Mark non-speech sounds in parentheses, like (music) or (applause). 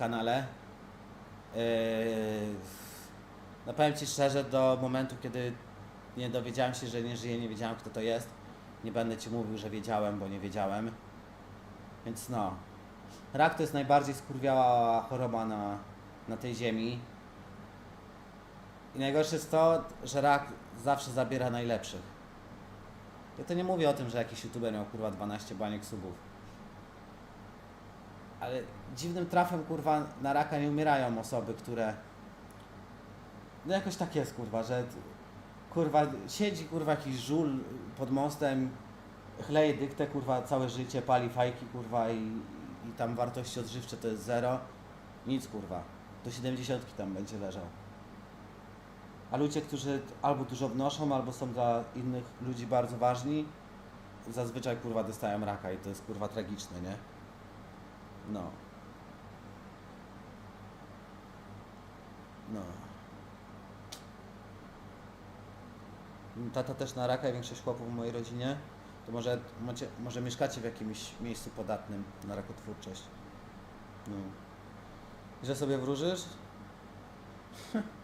kanale. Yy, no powiem Ci szczerze, do momentu, kiedy nie dowiedziałem się, że nie żyje, nie wiedziałem kto to jest. Nie będę Ci mówił, że wiedziałem, bo nie wiedziałem. Więc no. Rak to jest najbardziej skurwiała choroba na, na tej ziemi. I najgorsze jest to, że rak zawsze zabiera najlepszych. Ja to nie mówię o tym, że jakiś youtuber miał kurwa 12 baniek subów. Ale dziwnym trafem kurwa na raka nie umierają osoby, które. No jakoś tak jest kurwa, że kurwa siedzi kurwa jakiś żul pod mostem, chleje dyktę kurwa całe życie, pali fajki kurwa i, i tam wartości odżywcze to jest zero. Nic kurwa. Do 70 tam będzie leżał. A ludzie, którzy albo dużo wnoszą, albo są dla innych ludzi bardzo ważni, zazwyczaj kurwa dostają raka i to jest kurwa tragiczne, nie? No. No. Tata też na raka i większość chłopów w mojej rodzinie. To może, macie, może mieszkacie w jakimś miejscu podatnym na rakotwórczość. No. Że sobie wróżysz? (laughs)